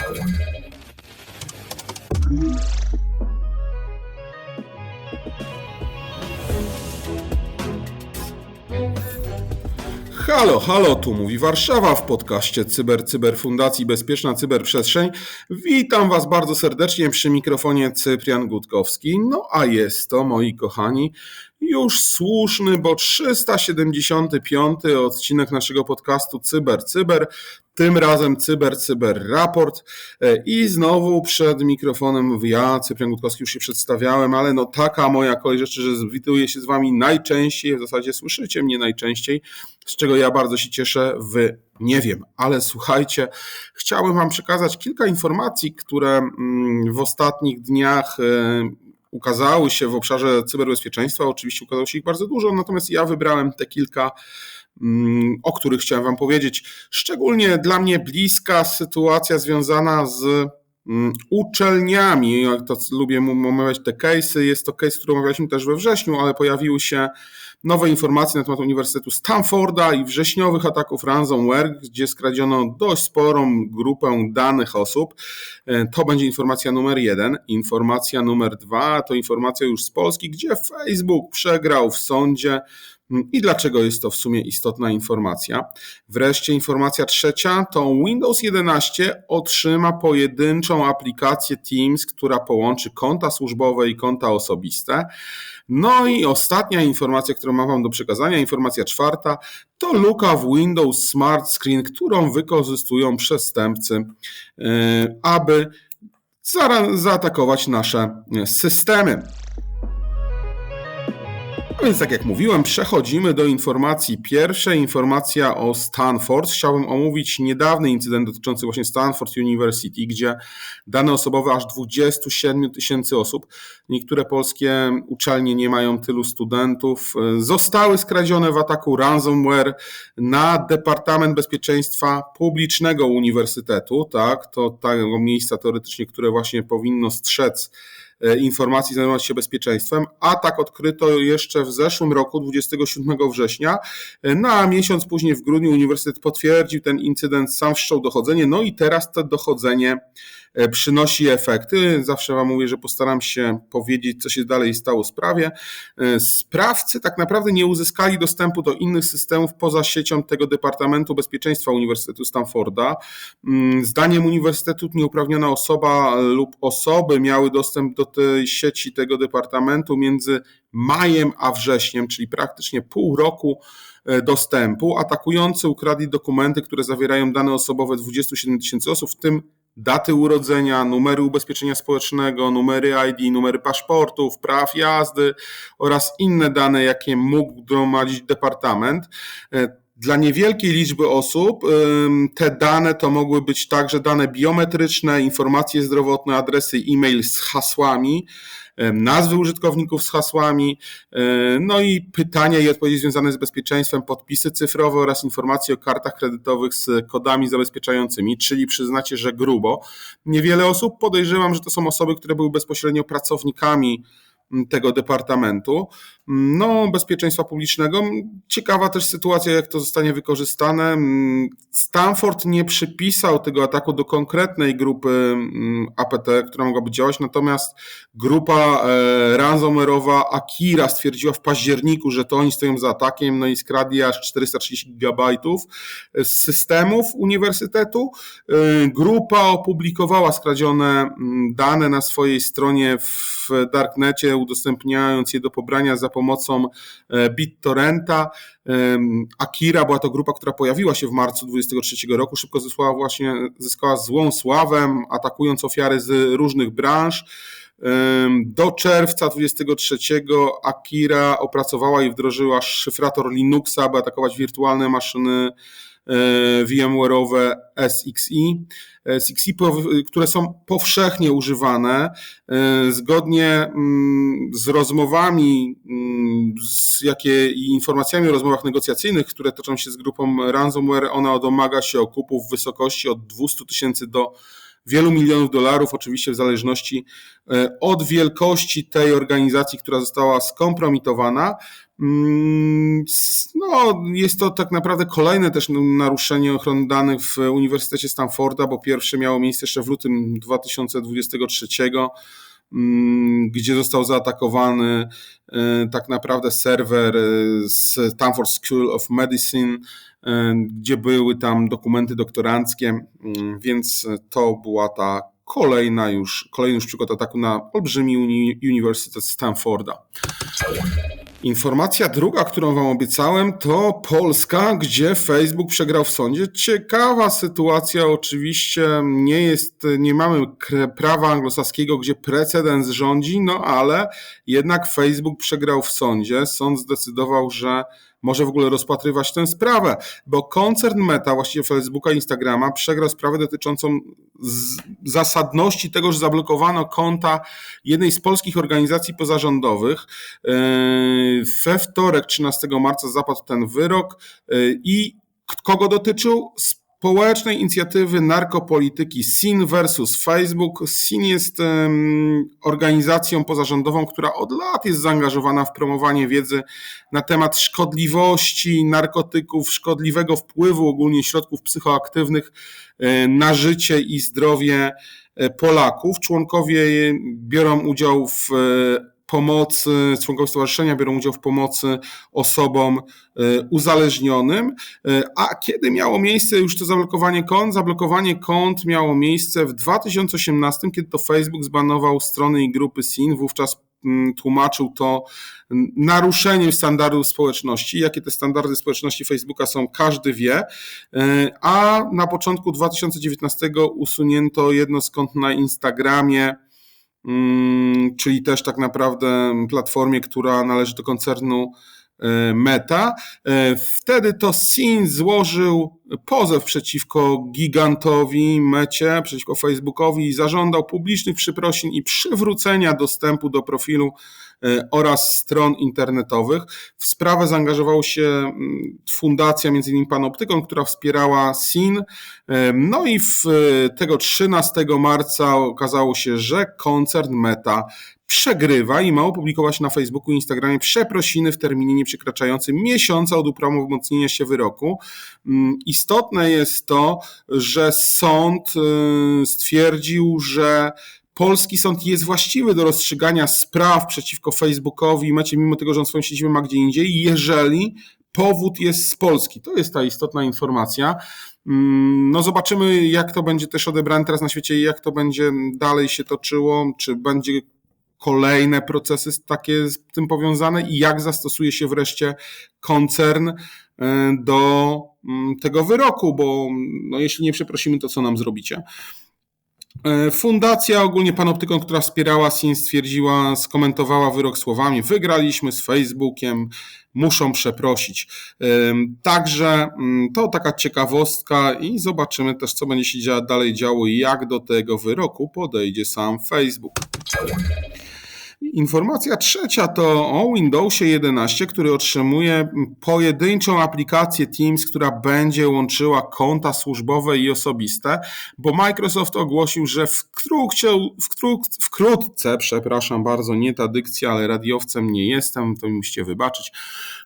Halo, halo, tu mówi Warszawa w podcaście Cyber Cyber Fundacji Bezpieczna Cyberprzestrzeń. Witam Was bardzo serdecznie przy mikrofonie Cyprian Gutkowski. No a jest to, moi kochani, już słuszny, bo 375 odcinek naszego podcastu Cyber Cyber, tym razem Cyber Cyber Raport. I znowu przed mikrofonem ja, Cyprian Gutkowski, już się przedstawiałem, ale no taka moja kolej rzeczy, że wituję się z Wami najczęściej, w zasadzie słyszycie mnie najczęściej, z czego ja bardzo się cieszę, Wy nie wiem, ale słuchajcie, chciałbym Wam przekazać kilka informacji, które mm, w ostatnich dniach ukazały się w obszarze cyberbezpieczeństwa. Oczywiście ukazało się ich bardzo dużo, natomiast ja wybrałem te kilka, mm, o których chciałem Wam powiedzieć. Szczególnie dla mnie bliska sytuacja związana z mm, uczelniami. Jak to lubię omawiać te case'y. Jest to case, który omawialiśmy też we wrześniu, ale pojawiły się nowe informacje na temat Uniwersytetu Stanforda i wrześniowych ataków ransomware, gdzie skradziono dość sporą grupę danych osób. E, to będzie informacja numer jeden. Informacja numer dwa to informacja już z Polski, gdzie Facebook przegrał w sądzie i dlaczego jest to w sumie istotna informacja. Wreszcie informacja trzecia to Windows 11 otrzyma pojedynczą aplikację Teams, która połączy konta służbowe i konta osobiste. No i ostatnia informacja, którą mam Wam do przekazania, informacja czwarta, to luka w Windows Smart Screen, którą wykorzystują przestępcy, e, aby zaatakować nasze systemy. A więc tak jak mówiłem, przechodzimy do informacji pierwszej. Informacja o Stanford. Chciałbym omówić niedawny incydent dotyczący właśnie Stanford University, gdzie dane osobowe aż 27 tysięcy osób, niektóre polskie uczelnie nie mają tylu studentów, zostały skradzione w ataku ransomware na Departament Bezpieczeństwa Publicznego Uniwersytetu. Tak, to tego miejsca teoretycznie, które właśnie powinno strzec informacji zajmować się bezpieczeństwem. Atak odkryto jeszcze w zeszłym roku, 27 września. E, no a miesiąc później w grudniu Uniwersytet potwierdził ten incydent, sam wszczął dochodzenie. No i teraz to dochodzenie E, przynosi efekty. Zawsze Wam mówię, że postaram się powiedzieć, co się dalej stało w sprawie. E, sprawcy tak naprawdę nie uzyskali dostępu do innych systemów poza siecią tego Departamentu Bezpieczeństwa Uniwersytetu Stanforda. Mm, zdaniem Uniwersytetu nieuprawniona osoba lub osoby miały dostęp do tej sieci tego departamentu między majem a wrześniem, czyli praktycznie pół roku e, dostępu. Atakujący ukradli dokumenty, które zawierają dane osobowe 27 tysięcy osób, w tym daty urodzenia, numery ubezpieczenia społecznego, numery ID, numery paszportów, praw jazdy oraz inne dane, jakie mógł gromadzić departament. E, dla niewielkiej liczby osób te dane to mogły być także dane biometryczne, informacje zdrowotne, adresy e-mail z hasłami, nazwy użytkowników z hasłami, no i pytania i odpowiedzi związane z bezpieczeństwem, podpisy cyfrowe oraz informacje o kartach kredytowych z kodami zabezpieczającymi, czyli przyznacie, że grubo. Niewiele osób podejrzewam, że to są osoby, które były bezpośrednio pracownikami tego departamentu. No, bezpieczeństwa publicznego. Ciekawa też sytuacja, jak to zostanie wykorzystane. Stanford nie przypisał tego ataku do konkretnej grupy mm, APT, która mogłaby działać, natomiast grupa e, ransomware'owa Akira stwierdziła w październiku, że to oni stoją za atakiem, no i skradli aż 430 gigabajtów z systemów uniwersytetu. E, grupa opublikowała skradzione mm, dane na swojej stronie w darknecie, udostępniając je do pobrania za pomocą e, BitTorrenta. Akira była to grupa, która pojawiła się w marcu 2023 roku, szybko zyskała właśnie zyskała złą sławę, atakując ofiary z różnych branż. Do czerwca 23 Akira opracowała i wdrożyła szyfrator Linuxa, by atakować wirtualne maszyny VMware'owe SXI, SXI, które są powszechnie używane. E, zgodnie mm, z rozmowami, mm, z jakie i informacjami o rozmowach negocjacyjnych, które toczą się z grupą ransomware, ona domaga się okupów w wysokości od 200 tysięcy do wielu milionów dolarów, oczywiście w zależności od wielkości tej organizacji, która została skompromitowana. Mm, no, jest to tak naprawdę kolejne też naruszenie ochrony danych w Uniwersytecie Stanforda, bo pierwsze miało miejsce jeszcze w lutym 2023 mm, gdzie został zaatakowany e, tak naprawdę serwer e, z Stanford School of Medicine, e, gdzie były tam dokumenty doktoranckie, mm, więc to była ta kolejna już, kolejny już przykład ataku na olbrzymi Uniwersytet Stanforda. Informacja druga, którą Wam obiecałem, to Polska, gdzie Facebook przegrał w sądzie. Ciekawa sytuacja, oczywiście nie jest, nie mamy prawa anglosaskiego, gdzie precedens rządzi, no ale jednak Facebook przegrał w sądzie. Sąd zdecydował, że może w ogóle rozpatrywać tę sprawę, bo koncern Meta, właściwie Facebooka i Instagrama, przegrał sprawę dotyczącą zasadności tego, że zablokowano konta jednej z polskich organizacji pozarządowych. Yy, we wtorek, 13 marca, zapadł ten wyrok yy, i kogo dotyczył? Społecznej inicjatywy narkopolityki SIN versus Facebook. SIN jest organizacją pozarządową, która od lat jest zaangażowana w promowanie wiedzy na temat szkodliwości narkotyków, szkodliwego wpływu ogólnie środków psychoaktywnych e, na życie i zdrowie e, Polaków. Członkowie biorą udział w e, pomocy, członkowie stowarzyszenia biorą udział w pomocy osobom e, uzależnionym. E, a kiedy miało miejsce już to zablokowanie kont? Zablokowanie kont miało miejsce w 2018, kiedy to Facebook zbanował strony i grupy SIN. Wówczas mm, tłumaczył to naruszeniem standardów społeczności. Jakie te standardy społeczności Facebooka są, każdy wie. E, a na początku 2019 usunięto jedno z kont na Instagramie Mm, czyli też tak naprawdę platformie, która należy do koncernu e, Meta. E, wtedy to Sin złożył pozew przeciwko gigantowi Mecie, przeciwko Facebookowi i zażądał publicznych przeprosin i przywrócenia dostępu do profilu oraz stron internetowych. W sprawę zaangażowała się mm, fundacja, między innymi Panoptykon, która wspierała SIN. E, no i w e, tego 13 marca okazało się, że koncern Meta przegrywa i ma opublikować na Facebooku i Instagramie przeprosiny w terminie nieprzekraczającym miesiąca od uprawomocnienia się wyroku. Mm, istotne jest to, że sąd stwierdził, że polski sąd jest właściwy do rozstrzygania spraw przeciwko Facebookowi macie mimo tego, że on swoją siedzibę ma gdzie indziej, jeżeli powód jest z Polski. To jest ta istotna informacja. Mm, no zobaczymy, jak to będzie też odebrane teraz na świecie i jak to będzie dalej się toczyło, czy będzie kolejne procesy takie z tym powiązane i jak zastosuje się wreszcie koncern e, do mm, tego wyroku, bo no jeśli nie przeprosimy, to co nam zrobicie? E, fundacja, ogólnie Panoptykon, która wspierała SIN, stwierdziła, skomentowała wyrok słowami: Wygraliśmy z Facebookiem, muszą przeprosić. E, także mm, to taka ciekawostka i zobaczymy też, co będzie się dalej działo i jak do tego wyroku podejdzie sam Facebook. Informacja trzecia to o Windowsie 11, który otrzymuje pojedynczą aplikację Teams, która będzie łączyła konta służbowe i osobiste, bo Microsoft ogłosił, że wkrótce, wkrótce, przepraszam bardzo, nie ta dykcja, ale radiowcem nie jestem, to mi musicie wybaczyć,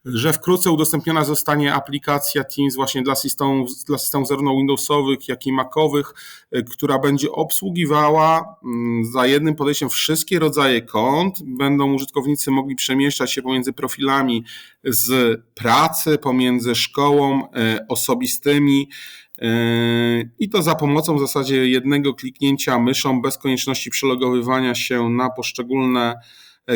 że wkrótce udostępniona zostanie aplikacja Teams właśnie dla systemów, dla systemów zarówno Windowsowych, jak i Macowych, y, która będzie obsługiwała mm, za jednym podejściem wszystkie rodzaje kont. Będą użytkownicy mogli przemieszczać się pomiędzy profilami z pracy, pomiędzy szkołą, y, osobistymi. Y, I to za pomocą w zasadzie jednego kliknięcia myszą, bez konieczności przelogowywania się na poszczególne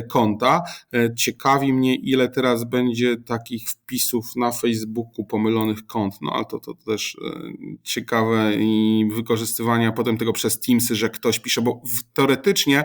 konta. E, ciekawi mnie, ile teraz będzie takich wpisów na Facebooku pomylonych kont, no ale to, to też e, ciekawe i wykorzystywania potem tego przez Teamsy, że ktoś pisze, bo teoretycznie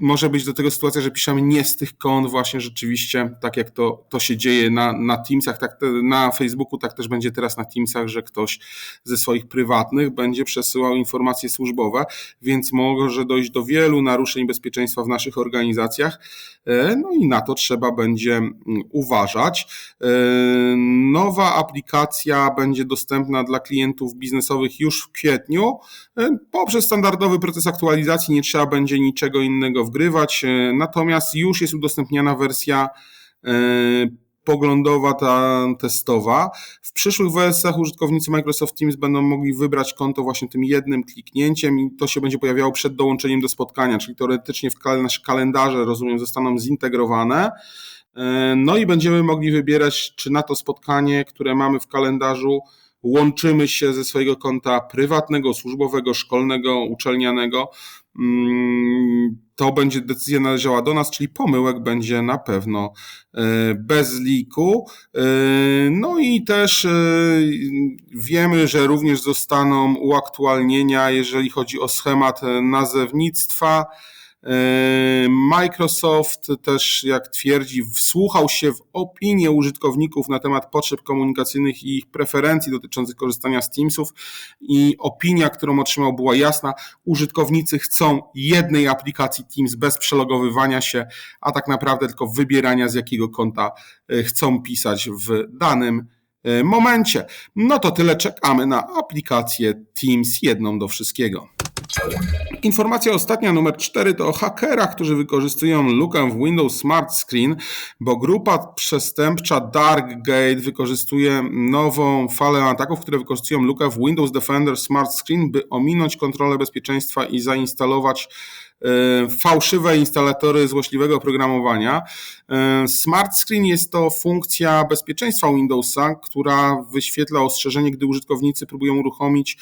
może być do tego sytuacja, że piszemy nie z tych kont właśnie rzeczywiście, tak jak to, to się dzieje na, na Teamsach, tak te, na Facebooku, tak też będzie teraz na Teamsach, że ktoś ze swoich prywatnych będzie przesyłał informacje służbowe, więc może dojść do wielu naruszeń bezpieczeństwa w naszych organizacjach, e, no i na to trzeba będzie mm, uważać. E, nowa aplikacja będzie dostępna dla klientów biznesowych już w kwietniu. E, poprzez standardowy proces aktualizacji nie trzeba będzie niczego innego wgrywać, e, natomiast już jest udostępniana wersja e, poglądowa, ta testowa. W przyszłych wersjach użytkownicy Microsoft Teams będą mogli wybrać konto właśnie tym jednym kliknięciem i to się będzie pojawiało przed dołączeniem do spotkania, czyli teoretycznie w nasze kalendarze, rozumiem, zostaną zintegrowane. No i będziemy mogli wybierać, czy na to spotkanie, które mamy w kalendarzu, łączymy się ze swojego konta prywatnego, służbowego, szkolnego, uczelnianego. Mm, to będzie decyzja należała do nas, czyli pomyłek będzie na pewno e, bez liku. E, no i też e, wiemy, że również zostaną uaktualnienia, jeżeli chodzi o schemat nazewnictwa. Microsoft też, jak twierdzi, wsłuchał się w opinię użytkowników na temat potrzeb komunikacyjnych i ich preferencji dotyczących korzystania z Teamsów i opinia, którą otrzymał była jasna. Użytkownicy chcą jednej aplikacji Teams bez przelogowywania się, a tak naprawdę tylko wybierania z jakiego konta e, chcą pisać w danym e, momencie. No to tyle, czekamy na aplikację Teams jedną do wszystkiego. Informacja ostatnia, numer 4, to o hakerach, którzy wykorzystują lukę w Windows Smart Screen, bo grupa przestępcza Darkgate wykorzystuje nową falę ataków, które wykorzystują lukę w Windows Defender Smart Screen, by ominąć kontrolę bezpieczeństwa i zainstalować e, fałszywe instalatory złośliwego oprogramowania. E, Smart Screen jest to funkcja bezpieczeństwa Windowsa, która wyświetla ostrzeżenie, gdy użytkownicy próbują uruchomić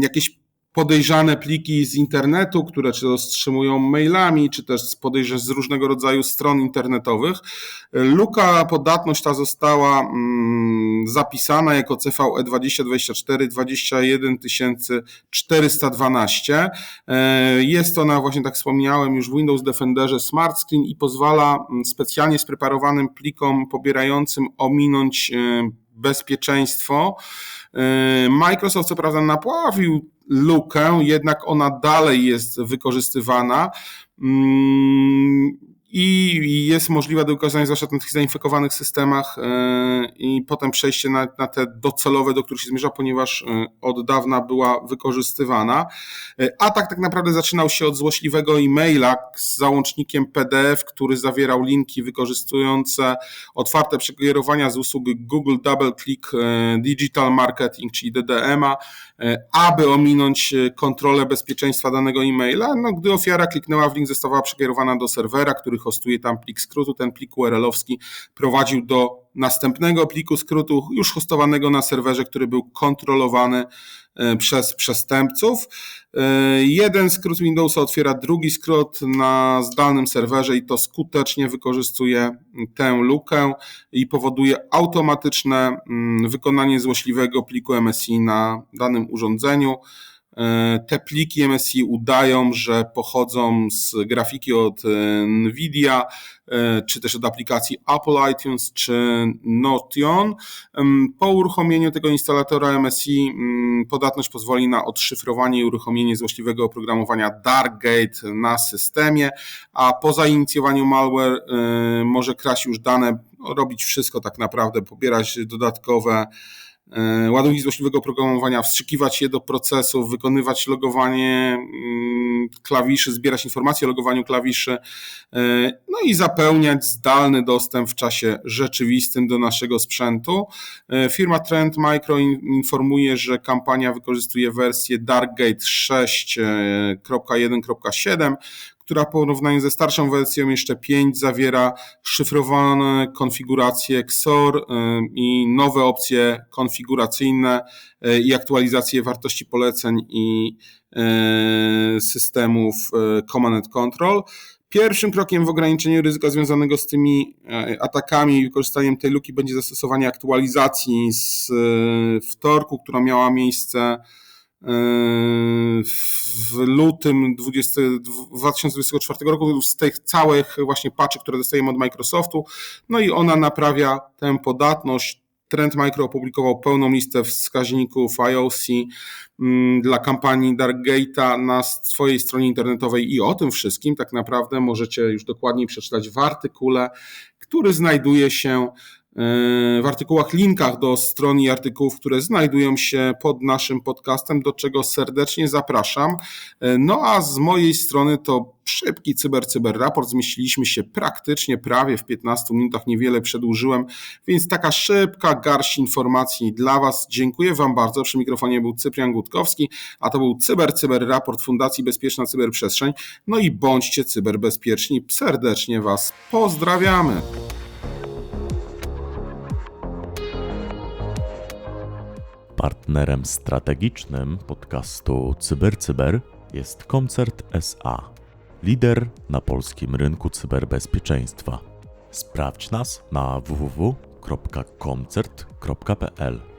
jakieś podejrzane pliki z internetu, które czy otrzymują mailami, czy też z podejrzeń z różnego rodzaju stron internetowych. Luka podatność ta została mm, zapisana jako CVE 2024 21412. Jest ona właśnie, tak wspomniałem, już w Windows Defenderze Smart Screen i pozwala mm, specjalnie spreparowanym plikom pobierającym ominąć e, bezpieczeństwo. E, Microsoft co prawda napławił lukę, jednak ona dalej jest wykorzystywana. I jest możliwe do wykorzystania zwłaszcza na tych zainfekowanych systemach e, i potem przejście na, na, te docelowe, do których się zmierza, ponieważ e, od dawna była wykorzystywana. E, atak tak naprawdę zaczynał się od złośliwego e-maila z załącznikiem PDF, który zawierał linki wykorzystujące otwarte przekierowania z usług Google Double Click Digital Marketing, czyli DDMA, aby ominąć kontrolę bezpieczeństwa danego e-maila. No, gdy ofiara kliknęła w link, została przekierowana do serwera, który hostuje tam plik skrótu. Ten plik URL-owski prowadził do następnego pliku skrótu, już hostowanego na serwerze, który był kontrolowany e, przez przestępców. E, jeden skrót Windowsa otwiera drugi skrót na zdalnym serwerze i to skutecznie wykorzystuje tę lukę i powoduje automatyczne mm, wykonanie złośliwego pliku MSI na danym urządzeniu. E, te pliki MSI udają, że pochodzą z grafiki od e, Nvidia, e, czy też od aplikacji Apple iTunes, czy Notion. Po uruchomieniu tego instalatora MSI mm, podatność pozwoli na odszyfrowanie i uruchomienie złośliwego oprogramowania Darkgate na systemie, a po zainicjowaniu malware może kraść już dane, robić wszystko tak naprawdę, pobierać dodatkowe ładunki złośliwego programowania, wstrzykiwać je do procesów, wykonywać logowanie mm, klawiszy, zbierać informacje o logowaniu klawiszy, e, no i zapełniać zdalny dostęp w czasie rzeczywistym do naszego sprzętu. E, firma Trend Micro informuje, że kampania wykorzystuje wersję Darkgate 6.1.7, która w porównaniu ze starszą wersją jeszcze 5 zawiera szyfrowane konfiguracje XOR y, i nowe opcje konfiguracyjne y, i aktualizacje wartości poleceń i y, systemów Command and Control. Pierwszym krokiem w ograniczeniu ryzyka związanego z tymi atakami i wykorzystaniem tej luki będzie zastosowanie aktualizacji z wtorku, która miała miejsce w lutym 20, 2024 roku z tych całych właśnie patchy, które dostajemy od Microsoftu. No i ona naprawia tę podatność. Trend Micro opublikował pełną listę wskaźników IOC mm, dla kampanii Darkgate'a na swojej stronie internetowej i o tym wszystkim tak naprawdę możecie już dokładniej przeczytać w artykule, który znajduje się w artykułach, linkach do stron i artykułów, które znajdują się pod naszym podcastem, do czego serdecznie zapraszam. No a z mojej strony to szybki cyber cyber raport. Zmieściliśmy się praktycznie prawie w 15 minutach, niewiele przedłużyłem, więc taka szybka garść informacji dla Was. Dziękuję Wam bardzo. Przy mikrofonie był Cyprian Gutkowski, a to był cyber cyber raport Fundacji Bezpieczna Cyberprzestrzeń. No i bądźcie cyberbezpieczni. Serdecznie Was pozdrawiamy. Partnerem strategicznym podcastu CyberCyber jest Koncert SA, lider na polskim rynku cyberbezpieczeństwa. Sprawdź nas na www.koncert.pl.